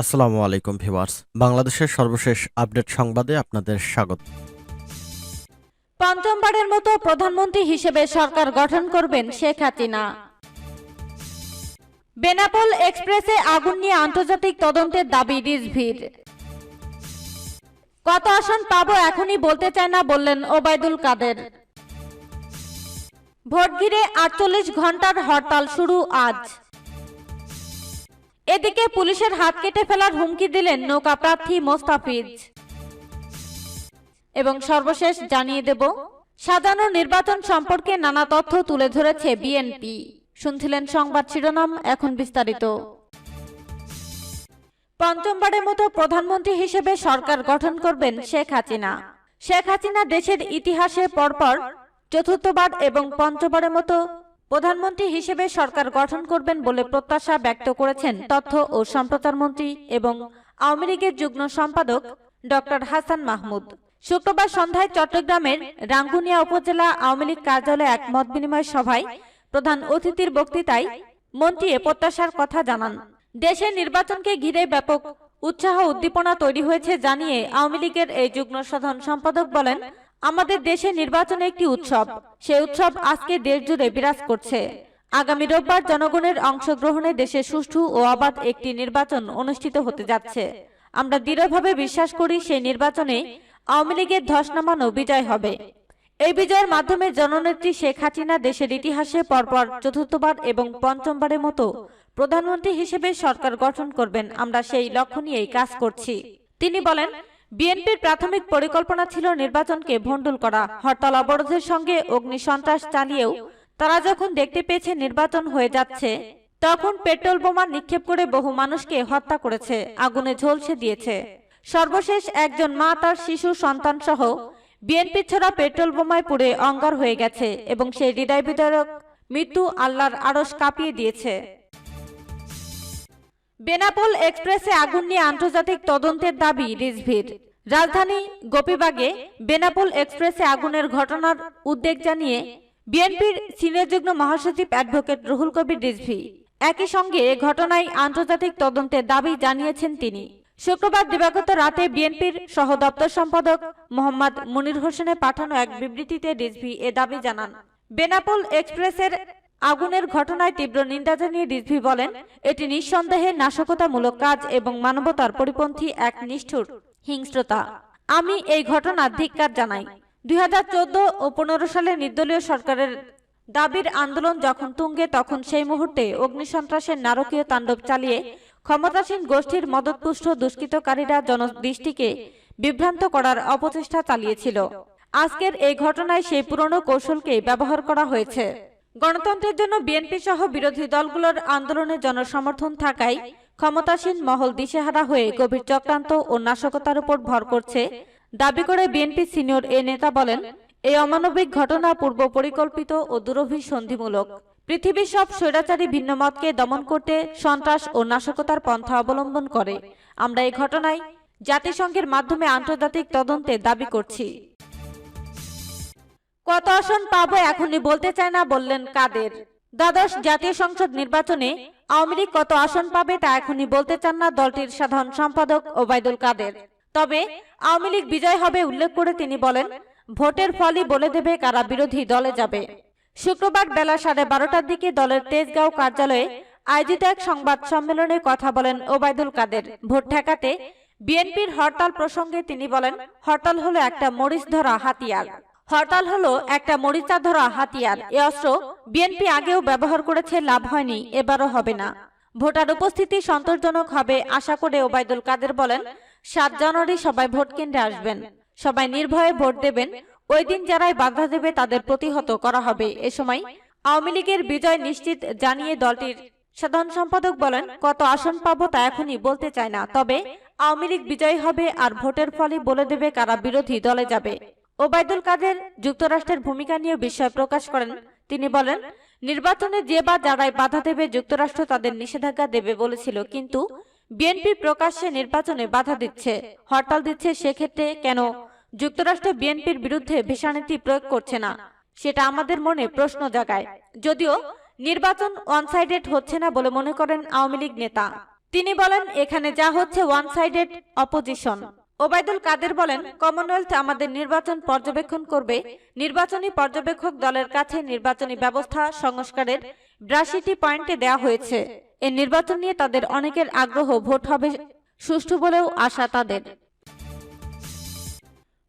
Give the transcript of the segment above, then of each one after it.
আসসালামু আলাইকুম ভিউয়ার্স। বাংলাদেশের সর্বশেষ আপডেট সংবাদে আপনাদের স্বাগত। পঞ্চমবারের মতো প্রধানমন্ত্রী হিসেবে সরকার গঠন করবেন শেখ হাসিনা। বেনাপোল এক্সপ্রেসে আগুন নিয়ে আন্তর্জাতিক তদন্তের দাবি রিজভির। কত আসন পাবো এখনই বলতে চায় না বললেন ওবায়দুল কাদের। ভোট ঘিরে আটচল্লিশ ঘণ্টার হরতাল শুরু আজ। এদিকে পুলিশের হাত কেটে ফেলার হুমকি দিলেন নৌকা প্রার্থী মোস্তাফিজ। এবং সর্বশেষ জানিয়ে দেব, সাজানো নির্বাচন সম্পর্কে নানা তথ্য তুলে ধরেছে বিএনপি। শুনছিলেন সংবাদ শিরোনাম, এখন বিস্তারিত। পঞ্চমবারের মতো প্রধানমন্ত্রী হিসেবে সরকার গঠন করবেন শেখ হাসিনা। শেখ হাসিনা দেশের ইতিহাসে পরপর চতুর্থবার এবং পঞ্চমবারের মতো প্রধানমন্ত্রী হিসেবে সরকার গঠন করবেন বলে প্রত্যাশা ব্যক্ত করেছেন তথ্য ও সম্প্রচার মন্ত্রী এবং আওয়ামী লীগের যুগ্ম সম্পাদক ডক্টর হাসান মাহমুদ। শুক্রবার সন্ধ্যায় চট্টগ্রামের রাঙ্গুনিয়া উপজেলা আওয়ামী লীগ কার্যালয়ে এক মত বিনিময় সভায় প্রধান অতিথির বক্তৃতায় মন্ত্রী প্রত্যাশার কথা জানান। দেশের নির্বাচনকে ঘিরে ব্যাপক উৎসাহ উদ্দীপনা তৈরি হয়েছে জানিয়ে আওয়ামী লীগের এই যুগ্ম সাধারণ সম্পাদক বলেন আমাদের দেশে নির্বাচন একটি উৎসব। সেই উৎসব আজকে দেশ জুড়ে বিরাজ করছে। আগামী রোববার জনগণের অংশগ্রহণে দেশে সুষ্ঠু ও অবাধ একটি নির্বাচন অনুষ্ঠিত হতে যাচ্ছে। আমরা দৃঢ়ভাবে বিশ্বাস করি সেই নির্বাচনে আওয়ামী লীগের ধস নামানো বিজয় হবে। এই বিজয়ের মাধ্যমে জননেত্রী শেখ হাসিনা দেশের ইতিহাসে পরপর চতুর্থবার এবং পঞ্চমবারের মতো প্রধানমন্ত্রী হিসেবে সরকার গঠন করবেন। আমরা সেই লক্ষ্য নিয়েই কাজ করছি। তিনি বলেন বিএনপির প্রাথমিক পরিকল্পনা ছিল নির্বাচনকে ভণ্ডুল করা। হরতাল অবরোধের সঙ্গে অগ্নি সন্ত্রাস চালিয়েও তারা যখন দেখতে পেয়েছে নির্বাচন হয়ে যাচ্ছে, তখন পেট্রোল বোমা নিক্ষেপ করে বহু মানুষকে হত্যা করেছে, আগুনে ঝলসে দিয়েছে। সর্বশেষ একজন মা, তার শিশু সন্তান সহ বিএনপি ছাড়া পেট্রোল বোমায় পুড়ে অঙ্গার হয়ে গেছে এবং সেই হৃদয় বিদারক মৃত্যু আল্লাহর আড়স কাঁপিয়ে দিয়েছে। বেনাপোল এক্সপ্রেসে আগুন নিয়ে আন্তর্জাতিক তদন্তের দাবি রিজভির। রাজধানী গোপীবাগে বেনাপোল এক্সপ্রেসে আগুনের ঘটনার উদ্বেগ জানিয়ে বিএনপির সিনিয়র যুগ্ম মহাসচিব অ্যাডভোকেট রুহুল কবির রিজভি। একই সঙ্গে এ ঘটনায় আন্তর্জাতিক তদন্তের দাবি জানিয়েছেন তিনি। শুক্রবার দিবাগত রাতে বিএনপির সহ দপ্তর সম্পাদক মোহাম্মদ মুনির হোসেনের পাঠানো এক বিবৃতিতে রিজভি এ দাবি জানান। বেনাপোল এক্সপ্রেসের আগুনের ঘটনায় তীব্র নিন্দা জানিয়ে রিজভি বলেন, এটি নিঃসন্দেহে নাশকতামূলক কাজ এবং মানবতার পরিপন্থী এক নিষ্ঠুর হিংস্রতা। আমি এই ঘটনার ধিক্কার জানাই। দুই হাজার চোদ্দ ও পনেরো সালে নির্দলীয় সরকারের দাবির আন্দোলন যখন তুঙ্গে, তখন সেই মুহূর্তে অগ্নিসন্ত্রাসের নারকীয় তাণ্ডব চালিয়ে ক্ষমতাসীন গোষ্ঠীর মদতপুষ্ট দুষ্কৃতকারীরা জনদৃষ্টিকে বিভ্রান্ত করার অপচেষ্টা চালিয়েছিল। আজকের এই ঘটনায় সেই পুরনো কৌশলকে ব্যবহার করা হয়েছে। গণতন্ত্রের জন্য বিএনপি সহ বিরোধী দলগুলোর আন্দোলনে জনসমর্থন থাকায় ক্ষমতাসীন মহল দিশেহারা হয়ে গভীর চক্রান্ত ও নাশকতার উপর ভর করছে। দাবি করে বিএনপি সিনিয়র এ নেতা বলেন, এই অমানবিক ঘটনা পূর্ব পরিকল্পিত ও দুরভিসন্ধিমূলক পৃথিবীর সব স্বৈরাচারী ভিন্ন মতকে দমন করতে সন্ত্রাস ও নাশকতার পন্থা অবলম্বন করে। আমরা এই ঘটনায় জাতিসংঘের মাধ্যমে আন্তর্জাতিক তদন্তে দাবি করছি। কত আসন পাবো এখনই বলতে চায় না বললেন কাদের। দ্বাদশ জাতীয় সংসদ নির্বাচনে আওয়ামী লীগ কত আসন পাবে তা এখনই বলতে চান না দলটির সাধারণ সম্পাদক ওবায়দুল কাদের। তবে আওয়ামী লীগ বিজয় হবে উল্লেখ করে তিনি বলেন, ভোটের ফলই বলে দেবে কারা বিরোধী দলে যাবে। শুক্রবার বেলা সাড়ে বারোটার দিকে দলের তেজগাঁও কার্যালয়ে আয়োজিত এক সংবাদ সম্মেলনে কথা বলেন ওবায়দুল কাদের। ভোট ঠেকাতে বিএনপির হরতাল প্রসঙ্গে তিনি বলেন, হরতাল হলো একটা মরিচ ধরা হাতিয়ার। হরতাল হলো একটা মরিচা ধরা হাতিয়ার। এ অস্ত্র বিএনপি আগেও ব্যবহার করেছে, লাভ হয়নি, এবারও হবে না। ভোটার উপস্থিতি সন্তোষজনক হবে, আশা করে ওবায়দুল কাদের বলেন, সাত জানুয়ারি সবাই ভোট কেন্দ্রে আসবেন। সবাই নির্ভয়ে ভোট দেবেন। ওই দিন যারাই বাধা দেবে তাদের প্রতিহত করা হবে। এ সময় আওয়ামী লীগের বিজয় নিশ্চিত জানিয়ে দলটির সাধারণ সম্পাদক বলেন, কত আসন পাবো তা এখনই বলতে চায় না, তবে আওয়ামী লীগ বিজয়ী হবে আর ভোটের ফলে বলে দেবে কারা বিরোধী দলে যাবে। ওবায়দুল কাদের যুক্তরাষ্ট্রের ভূমিকা নিয়ে বিস্ময় প্রকাশ করেন। তিনি বলেন, নির্বাচনে যে বা যারাই বাধা দেবে, যুক্তরাষ্ট্র তাদের নিষেধাজ্ঞা দেবে বলেছিল, কিন্তু বিএনপি প্রকাশ্যে নির্বাচনে বাধা দিচ্ছে, হরতাল দিচ্ছে, সেক্ষেত্রে কেন? যুক্তরাষ্ট্র বিএনপির বিরুদ্ধে ভিসানীতি প্রয়োগ করছে না, সেটা আমাদের মনে প্রশ্ন জাগায়। যদিও নির্বাচন ওয়ান সাইডেড হচ্ছে না বলে মনে করেন আওয়ামী লীগ নেতা। তিনি বলেন, এখানে যা হচ্ছে one sided opposition. Obaidul Quader বলেন, কমনওয়েলথ আমাদের নির্বাচন পর্যবেক্ষণ করবে। নির্বাচনী পর্যবেক্ষক দলের কাছে নির্বাচনী ব্যবস্থা সংস্কারের বিরাশিটি পয়েন্টে দেওয়া হয়েছে। এই নির্বাচন নিয়ে তাদের অনেকের আগ্রহ ভোট হবে সুষ্ঠু বলেও আশা তাদের।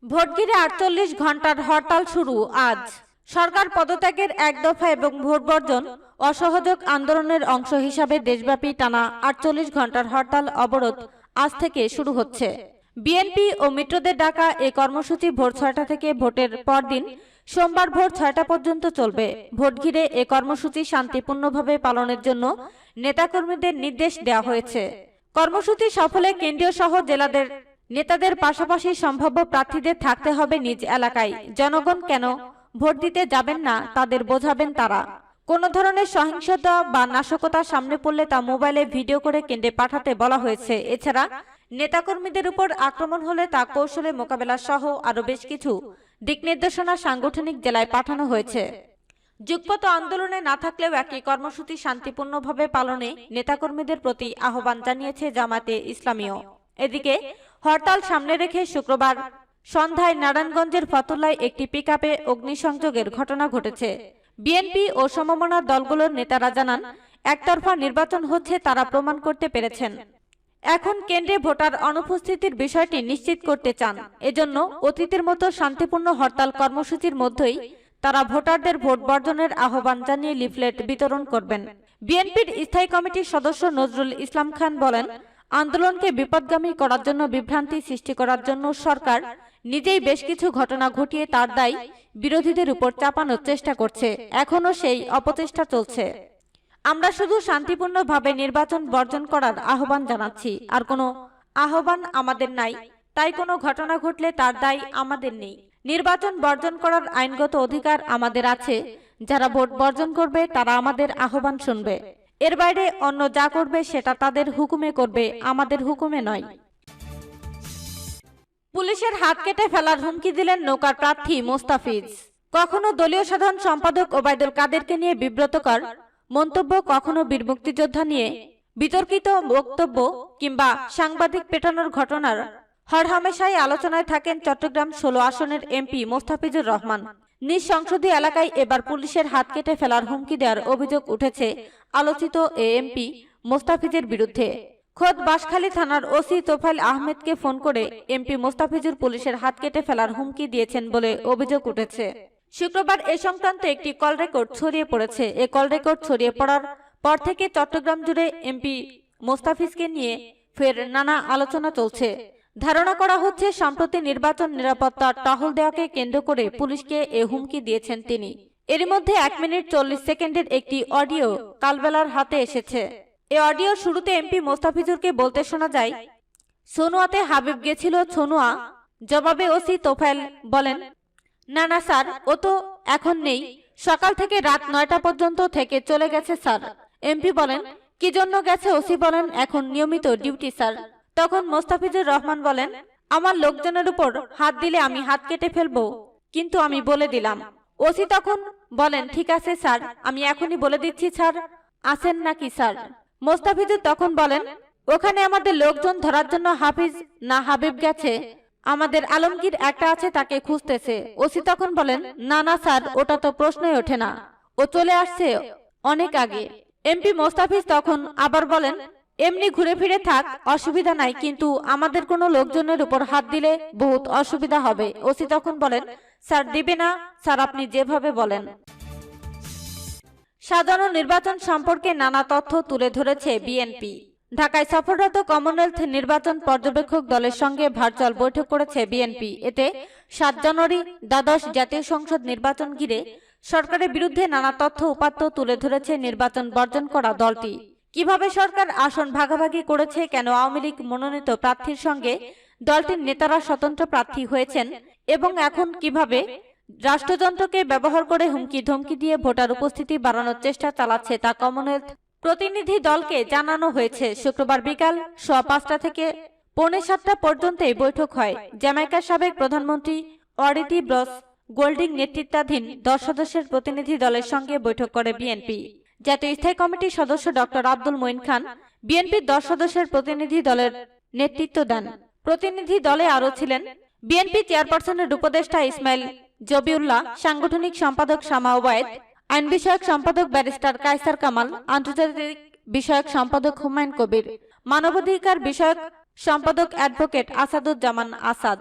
ভোট ঘিরে আটচল্লিশ ঘণ্টার হরতাল শুরু আজ। সরকার পদত্যাগের এক দফা এবং ভোট বর্জন অসহযোগ আন্দোলনের অংশ হিসাবে দেশব্যাপী টানা আটচল্লিশ ঘণ্টার হরতাল অবরোধ আজ থেকে শুরু হচ্ছে। বিএনপি ও মিত্রদের ডাকা এই কর্মসূচি ভোর ছয়টা থেকে ভোটের পরদিন সোমবার ভোর ছয়টা পর্যন্ত চলবে। ভোট ঘিরে এ কর্মসূচি শান্তিপূর্ণভাবে পালনের জন্য নেতাকর্মীদের নির্দেশ দেওয়া হয়েছে। কর্মসূচি সফলে কেন্দ্রীয় সহ জেলাদের নেতাদের পাশাপাশি সম্ভাব্য প্রার্থীদের থাকতে হবে নিজ এলাকায়। জনগণ কেন ভোট দিতে যাবেন না, তাদের বোঝাবেন তারা। কোনো ধরনের সহিংসতা বা নাশকতা সামনে পড়লে তা মোবাইলে ভিডিও করে কেন্দ্রে পাঠাতে বলা হয়েছে। এছাড়া নেতাকর্মীদের উপর আক্রমণ হলে তা কৌশলে মোকাবেলা সহ আরও বেশ কিছু দিক নির্দেশনা সাংগঠনিক জেলায় পাঠানো হয়েছে। যুগপত আন্দোলনে না থাকলেও একই কর্মসূচি শান্তিপূর্ণভাবে পালনে নেতাকর্মীদের প্রতি আহ্বান জানিয়েছে জামাতে ইসলামীয় এদিকে হরতাল সামনে রেখে শুক্রবার সন্ধ্যায় নারায়ণগঞ্জের ফতুল্লায় একটি পিকআপে অগ্নিসংযোগের ঘটনা ঘটেছে। বিএনপি ও সমমনার দলগুলোর নেতারা জানান, একতরফা নির্বাচন হচ্ছে তারা প্রমাণ করতে পেরেছেন। এখন কেন্দ্রে ভোটার অনুপস্থিতির বিষয়টি নিশ্চিত করতে চান। এজন্য অতীতের মতো শান্তিপূর্ণ হরতাল কর্মসূচির মধ্যেই তারা ভোটারদের ভোট বর্জনের আহ্বান জানিয়ে লিফলেট বিতরণ করবেন। বিএনপির স্থায়ী কমিটির সদস্য নজরুল ইসলাম খান বলেন, আন্দোলনকে বিপদগামী করার জন্য বিভ্রান্তি সৃষ্টি করার জন্য সরকার নিজেই বেশ কিছু ঘটনা ঘটিয়ে তার দায় বিরোধীদের উপর চাপানোর চেষ্টা করছে। এখনও সেই অপচেষ্টা চলছে। আমরা শুধু শান্তিপূর্ণভাবে নির্বাচন বর্জন করার আহ্বান জানাচ্ছি। আর কোনো আহ্বান আমাদের নাই। তাই কোনো ঘটনা ঘটলে তার দায় আমাদের নেই। নির্বাচন বর্জন করার আইনগত অধিকার আমাদের আছে। যারা ভোট বর্জন করবে, তারা আমাদের আহ্বান শুনবে। এর বাইরে অন্য যা করবে, সেটা তাদের হুকুমে করবে। আমাদের হুকুমে নয়। পুলিশের হাত কেটে ফেলার হুমকি দিলেন নৌকার প্রার্থী মোস্তাফিজ। কখনো দলীয় সাধারণ সম্পাদক ওবায়দুল কাদেরকে নিয়ে বিব্রতকর মন্তব্য কখনো বীর মুক্তিযোদ্ধা নিয়ে বিতর্কিত বক্তব্য কিংবা সাংবাদিক পেটানোর ঘটনার হরহামেশাই আলোচনায় থাকেন চট্টগ্রাম ষোলো আসনের এমপি মোস্তাফিজুর রহমান। নিজ সংসদীয় এলাকায় এবার পুলিশের হাত কেটে ফেলার হুমকি দেওয়ার অভিযোগ উঠেছে আলোচিত এ এমপি মোস্তাফিজের বিরুদ্ধে। খোদ বাঁশখালী থানার ওসি তোফাইল আহমেদকে ফোন করে এমপি মোস্তাফিজুর পুলিশের হাত কেটে ফেলার হুমকি দিয়েছেন বলে অভিযোগ উঠেছে। শুক্রবার এ সংক্রান্ত একটি কল রেকর্ড ছড়িয়ে পড়েছে। এ কল রেকর্ড ছড়িয়ে পড়ার পর থেকে চট্টগ্রাম জুড়ে এমপি মোস্তাফিজকে নিয়ে ফের নানা আলোচনা চলছে। ধারণা করা হচ্ছে, সম্প্রতি নির্বাচন নিরাপত্তার টহল দেওয়াকে কেন্দ্র করে পুলিশকে এ হুমকি দিয়েছেন তিনি। এর মধ্যে এক মিনিট চল্লিশ সেকেন্ডের একটি অডিও কালবেলার হাতে এসেছে। এ অডিও শুরুতে এমপি মোস্তাফিজুরকে বলতে শোনা যায়, সোনুয়াতে হাবিব গেছিল, সোনুয়া জবাবে ওসি তোফাইল বলেন না না, স্যার, ও তো এখন নেই। সকাল থেকে রাত নয়টা পর্যন্ত থেকে চলে গেছে, স্যার। এমপি বলেন, কি জন্য গেছে? ওসি বলেন, এখন নিয়মিত ডিউটি, স্যার। তখন মোস্তাফিজুর রহমান বলেন, আমার লোকজনের উপর হাত দিলে আমি হাত কেটে ফেলব। কিন্তু আমি বলে দিলাম। ওসি তখন বলেন, ঠিক আছে, স্যার, আমি এখনই বলে দিচ্ছি, স্যার। আছেন নাকি, স্যার? মোস্তাফিজুর তখন বলেন, ওখানে আমাদের লোকজন ধরার জন্য হাফিজ না হাবিব গেছে। আমাদের আলমগীর একটা আছে তাকে খুঁজতেছে। ওসি তখন বলেন, না না, স্যার, ওটা তো প্রশ্নই ওঠে না। ও চলে আসছে অনেক আগে। এমপি মোস্তাফিজ তখন আবার বলেন, এমনি ঘুরে ফিরে থাক, অসুবিধা নাই, কিন্তু আমাদের কোনো লোকজনের উপর হাত দিলে বহুত অসুবিধা হবে। ওসি তখন বলেন, স্যার, দিবে না, স্যার, আপনি যেভাবে বলেন। সাধারণ নির্বাচন সম্পর্কে নানা তথ্য তুলে ধরেছে বিএনপি। ঢাকায় সফররত কমনওয়েলথ নির্বাচন পর্যবেক্ষক দলের সঙ্গে ভার্চুয়াল বৈঠক করেছে বিএনপি এতে সাত জানুয়ারি দ্বাদশ জাতীয় সংসদ নির্বাচন ঘিরে সরকারের বিরুদ্ধে নানা তথ্য উপাত্ত তুলে ধরেছে নির্বাচন বর্জন করা দলটি। কীভাবে সরকার আসন ভাগাভাগি করেছে, কেন আওয়ামী লীগ মনোনীত প্রার্থীর সঙ্গে দলটির নেতারা স্বতন্ত্র প্রার্থী হয়েছেন এবং এখন কীভাবে রাষ্ট্রযন্ত্রকে ব্যবহার করে হুমকি ধমকি দিয়ে ভোটার উপস্থিতি বাড়ানোর চেষ্টা চালাচ্ছে তা কমনওয়েলথ প্রতিনিধি দলকে জানানো হয়েছে, শুক্রবার বিকাল সোয়া পাঁচটা থেকে পৌনে সাতটা পর্যন্ত এই বৈঠক হয়। জ্যামাইকার সাবেক প্রধানমন্ত্রী অরিতি ব্রস গোল্ডিং নেতৃত্বাধীন দশ সদস্যের প্রতিনিধি দলের সঙ্গে বৈঠক করে বিএনপি। জাতীয় স্থায়ী কমিটির সদস্য ডক্টর আব্দুল মঈন খান বিএনপির দশ সদস্যের প্রতিনিধি দলের নেতৃত্ব দেন। প্রতিনিধি দলে আরও ছিলেন বিএনপি চেয়ারপারসনের উপদেষ্টা ইসমাইল জবিউল্লাহ, সাংগঠনিক সম্পাদক শামা ওবায়দ আইন বিষয়ক সম্পাদক ব্যারিস্টার কায়সার কামাল, আন্তর্জাতিক বিষয়ক সম্পাদক হুমায়ুন কবির, মানবাধিকার বিষয়ক সম্পাদক অ্যাডভোকেট আসাদুজ্জামান আসাদ।